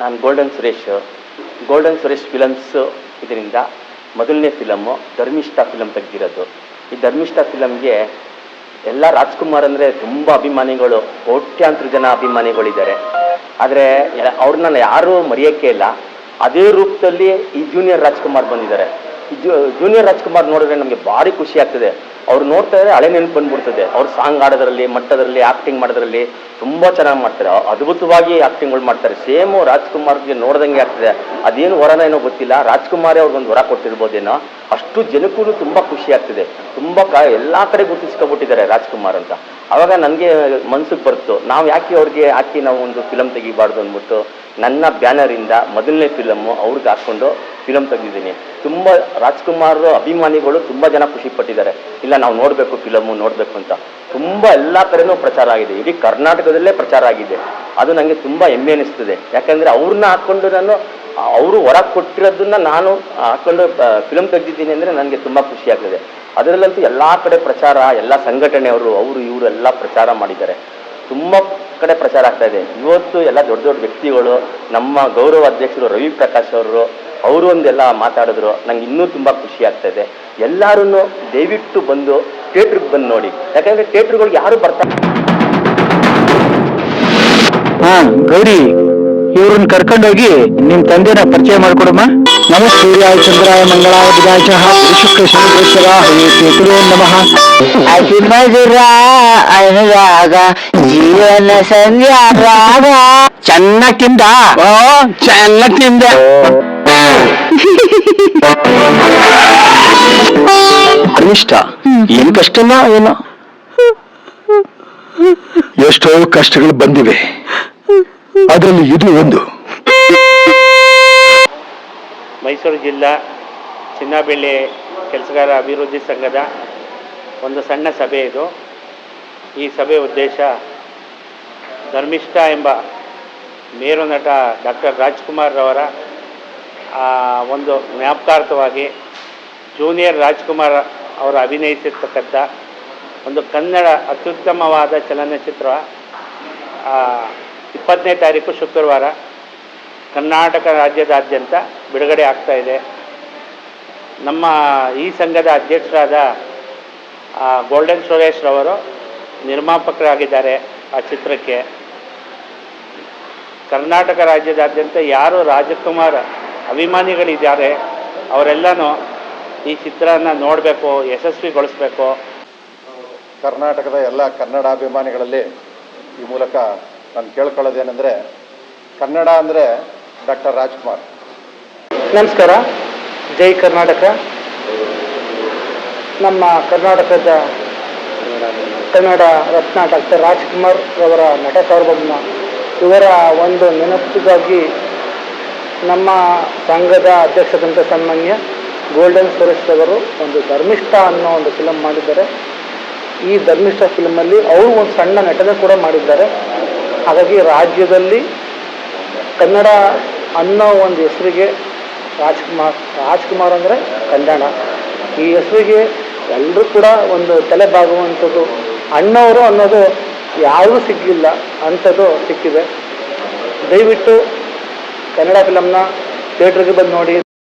ನಾನು golden Suresh golden Suresh films ಇದರಿಂದ ಮೊದಲನೇ ಫಿಲಮ್ಮು ಧರ್ಮಿಷ್ಠ ಫಿಲಮ್ ತೆಗೆದಿರೋದು. ಈ ಧರ್ಮಿಷ್ಠ ಫಿಲಮ್ಗೆ ಎಲ್ಲ ರಾಜ್ಕುಮಾರ್ ಅಂದರೆ ತುಂಬ ಅಭಿಮಾನಿಗಳು, ಕೋಟ್ಯಾಂತರ ಜನ ಅಭಿಮಾನಿಗಳಿದ್ದಾರೆ. ಆದರೆ ಅವ್ರನ್ನ ಯಾರೂ ಮರೆಯೋಕ್ಕೆ ಇಲ್ಲ. ಅದೇ ರೂಪದಲ್ಲಿ ಈ ಜೂನಿಯರ್ ರಾಜ್ಕುಮಾರ್ ಬಂದಿದ್ದಾರೆ. ಜೂನಿಯರ್ ರಾಜ್ಕುಮಾರ್ ನೋಡಿದ್ರೆ ನಮಗೆ ಭಾರಿ ಖುಷಿ ಆಗ್ತದೆ. ಅವ್ರು ನೋಡ್ತಾ ಇದ್ರೆ ಹಳೆ ನೆನಪು ಬಂದ್ಬಿಡ್ತದೆ. ಅವ್ರು ಸಾಂಗ್ ಆಡೋದ್ರಲ್ಲಿ ಮಟ್ಟದಲ್ಲಿ ಆಕ್ಟಿಂಗ್ ಮಾಡೋದ್ರಲ್ಲಿ ತುಂಬ ಚೆನ್ನಾಗಿ ಮಾಡ್ತಾರೆ. ಅದ್ಭುತವಾಗಿ ಆಕ್ಟಿಂಗ್ಗಳು ಮಾಡ್ತಾರೆ. ಸೇಮು ರಾಜ್ಕುಮಾರ್ಗೆ ನೋಡ್ದಂಗೆ ಆಗ್ತದೆ. ಅದೇನು ವರನ ಏನೋ ಗೊತ್ತಿಲ್ಲ. ರಾಜ್ಕುಮಾರೇ ಅವ್ರಿಗೊಂದು ವರ ಕೊಟ್ಟಿರ್ಬೋದೇನೋ. ಅಷ್ಟು ಜನಕ್ಕೂ ತುಂಬ ಖುಷಿ ಆಗ್ತಿದೆ. ತುಂಬ ಕ ಎಲ್ಲ ಕಡೆ ಗುರುತಿಸ್ಕೊಬಿಟ್ಟಿದ್ದಾರೆ ರಾಜ್ಕುಮಾರ್ ಅಂತ. ಅವಾಗ ನನಗೆ ಮನ್ಸಿಗೆ ಬರ್ತು. ನಾವು ಯಾಕೆ ಅವ್ರಿಗೆ ಹಾಕಿ ನಾವು ಒಂದು ಫಿಲಮ್ ತೆಗಿಬಾರ್ದು ಅಂದ್ಬಿಟ್ಟು, ನನ್ನ ಬ್ಯಾನರಿಂದ ಮೊದಲನೇ ಫಿಲಮ್ಮು ಅವ್ರಿಗೆ ಹಾಕ್ಕೊಂಡು ಫಿಲಮ್ ತೆಗೆದಿದ್ದೀನಿ. ತುಂಬ ರಾಜ್ಕುಮಾರ್ ಅಭಿಮಾನಿಗಳು ತುಂಬ ಜನ ಖುಷಿ ಪಟ್ಟಿದ್ದಾರೆ. ಇಲ್ಲ, ನಾವು ನೋಡಬೇಕು ಫಿಲಮು ನೋಡಬೇಕು ಅಂತ. ತುಂಬ ಎಲ್ಲ ಕಡೆನೂ ಪ್ರಚಾರ ಆಗಿದೆ. ಇಡೀ ಕರ್ನಾಟಕದಲ್ಲೇ ಪ್ರಚಾರ ಆಗಿದೆ. ಅದು ನನಗೆ ತುಂಬ ಹೆಮ್ಮೆ ಅನಿಸ್ತದೆ. ಯಾಕಂದರೆ ಅವ್ರನ್ನ ಹಾಕ್ಕೊಂಡು ನಾನು, ಅವರು ಹೊರ ಕೊಟ್ಟಿರೋದನ್ನ ನಾನು ಹಾಕ್ಕೊಂಡು ಫಿಲಮ್ ತೆಗೆದಿದ್ದೀನಿ ಅಂದರೆ ನನಗೆ ತುಂಬ ಖುಷಿ ಆಗ್ತದೆ. ಅದರಲ್ಲಂತೂ ಎಲ್ಲ ಕಡೆ ಪ್ರಚಾರ, ಎಲ್ಲ ಸಂಘಟನೆಯವರು, ಅವರು, ಇವರು ಎಲ್ಲ ಪ್ರಚಾರ ಮಾಡಿದ್ದಾರೆ. ತುಂಬ ಕಡೆ ಪ್ರಚಾರ ಆಗ್ತಾ ಇದೆ. ಇವತ್ತು ಎಲ್ಲ ದೊಡ್ಡ ದೊಡ್ಡ ವ್ಯಕ್ತಿಗಳು, ನಮ್ಮ ಗೌರವ ಅಧ್ಯಕ್ಷರು ರವಿ ಪ್ರಕಾಶ್ ಅವರು ಅವರು ಒಂದೆಲ್ಲ ಮಾತಾಡಿದ್ರು. ನಂಗೆ ಇನ್ನೂ ತುಂಬ ಖುಷಿ ಆಗ್ತಾ ಇದೆ. ಎಲ್ಲರೂ ದಯವಿಟ್ಟು ಬಂದು ಥಿಯೇಟ್ರಿಗೆ ಬಂದು ನೋಡಿ. ಯಾಕಂದ್ರೆ ಥಿಯೇಟ್ರುಗಳಿಗೆ ಯಾರು ಬರ್ತಾರೆ ಹಾ ಗೌರಿ ಇವ್ರನ್ನ ಕರ್ಕೊಂಡೋಗಿ ನಿಮ್ ತಂದೆನ ಪರಿಚಯ ಮಾಡ್ಕೊಡಮ್ಮ. ನಮ ಸೂರ್ಯಾಯ ಚಂದ್ರಾಯ ಮಂಗಳಾಯ ಬುಧಾಯ ಶುಕ್ರ ಶನಿಶ್ವರ ಹರಿಯೇ ನಮಃ. ಅನುರಾಗ ಜೀವನ ಸಂಧ್ಯಾ ರಾಗ ಚೆನ್ನಾಗ್ ತಿಂದ. ಓ ಚೆನ್ನಾಗ್ ತಿಂದ. ಅನಿಷ್ಟ ಏನ್ ಕಷ್ಟನಾ ಏನೋ. ಎಷ್ಟೋ ಕಷ್ಟಗಳು ಬಂದಿವೆ. ಅದರಲ್ಲಿ ಇದು ಒಂದು. ಮೈಸೂರು ಜಿಲ್ಲಾ ಚಿನ್ನಬೆಳ್ಳಿ ಕೆಲಸಗಾರ ಅಭಿವೃದ್ಧಿ ಸಂಘದ ಒಂದು ಸಣ್ಣ ಸಭೆ ಇದು. ಈ ಸಭೆ ಉದ್ದೇಶ ಧರ್ಮಿಷ್ಠ ಎಂಬ ಮೇರು ನಟ ಡಾಕ್ಟರ್ ರಾಜ್ಕುಮಾರ್ ರವರ ಒಂದು ಜ್ಞಾಪಕಾರ್ಥವಾಗಿ ಜೂನಿಯರ್ ರಾಜ್ಕುಮಾರ್ ಅವರು ಅಭಿನಯಿಸಿರ್ತಕ್ಕಂಥ ಒಂದು ಕನ್ನಡ ಅತ್ಯುತ್ತಮವಾದ ಚಲನಚಿತ್ರ ಇಪ್ಪತ್ತನೇ ತಾರೀಕು ಶುಕ್ರವಾರ ಕರ್ನಾಟಕ ರಾಜ್ಯದಾದ್ಯಂತ ಬಿಡುಗಡೆ ಆಗ್ತಾ ಇದೆ. ನಮ್ಮ ಈ ಸಂಘದ ಅಧ್ಯಕ್ಷರಾದ ಗೋಲ್ಡನ್ ಸುರೇಶ್ ರವರು ನಿರ್ಮಾಪಕರಾಗಿದ್ದಾರೆ ಆ ಚಿತ್ರಕ್ಕೆ. ಕರ್ನಾಟಕ ರಾಜ್ಯದಾದ್ಯಂತ ಯಾರು ರಾಜಕುಮಾರ್ ಅಭಿಮಾನಿಗಳಿದ್ದಾರೆ ಅವರೆಲ್ಲನೂ ಈ ಚಿತ್ರನ ನೋಡಬೇಕು ಯಶಸ್ವಿಗೊಳಿಸ್ಬೇಕು. ಕರ್ನಾಟಕದ ಎಲ್ಲ ಕನ್ನಡಾಭಿಮಾನಿಗಳಲ್ಲಿ ಈ ಮೂಲಕ ನಾನು ಕೇಳ್ಕೊಳ್ಳೋದೇನೆಂದರೆ ಕನ್ನಡ ಅಂದರೆ ಡಾಕ್ಟರ್ ರಾಜ್ಕುಮಾರ್. ನಮಸ್ಕಾರ. ಜೈ ಕರ್ನಾಟಕ. ನಮ್ಮ ಕರ್ನಾಟಕದ ಕನ್ನಡ ರತ್ನ ಡಾಕ್ಟರ್ ರಾಜ್ಕುಮಾರ್ ಅವರ ನಟ ಸಾರ್ವಭೌಮ. ಇವರ ಒಂದು ನೆನಪಿಗಾಗಿ ನಮ್ಮ ಸಂಘದ ಅಧ್ಯಕ್ಷದಂತ ಸನ್ಮಾನ್ಯ ಗೋಲ್ಡನ್ ಸುರೇಶ್ ಅವರು ಒಂದು ಧರ್ಮಿಷ್ಠ ಅನ್ನೋ ಒಂದು ಫಿಲಮ್ ಮಾಡಿದ್ದಾರೆ. ಈ ಧರ್ಮಿಷ್ಠ ಫಿಲಮಲ್ಲಿ ಅವರು ಒಂದು ಸಣ್ಣ ನಟನೆ ಕೂಡ ಮಾಡಿದ್ದಾರೆ. ಹಾಗಾಗಿ ರಾಜ್ಯದಲ್ಲಿ ಕನ್ನಡ ಅನ್ನೋ ಒಂದು ಹೆಸರಿಗೆ ರಾಜ್ಕುಮಾರ್ ರಾಜ್ಕುಮಾರ್ ಅಂದರೆ ಕನ್ನಡ ಈ ಹೆಸರಿಗೆ ಎಲ್ಲರೂ ಕೂಡ ಒಂದು ತಲೆ ಬಾಗುವಂಥದ್ದು. ಅಣ್ಣವರು ಅನ್ನೋದು ಯಾರೂ ಸಿಗಲಿಲ್ಲ, ಅಂಥದ್ದು ಸಿಕ್ಕಿದೆ. ದಯವಿಟ್ಟು ಕನ್ನಡ ಫಿಲಮ್ನ ಥಿಯೇಟ್ರಿಗೆ ಬಂದು ನೋಡಿ.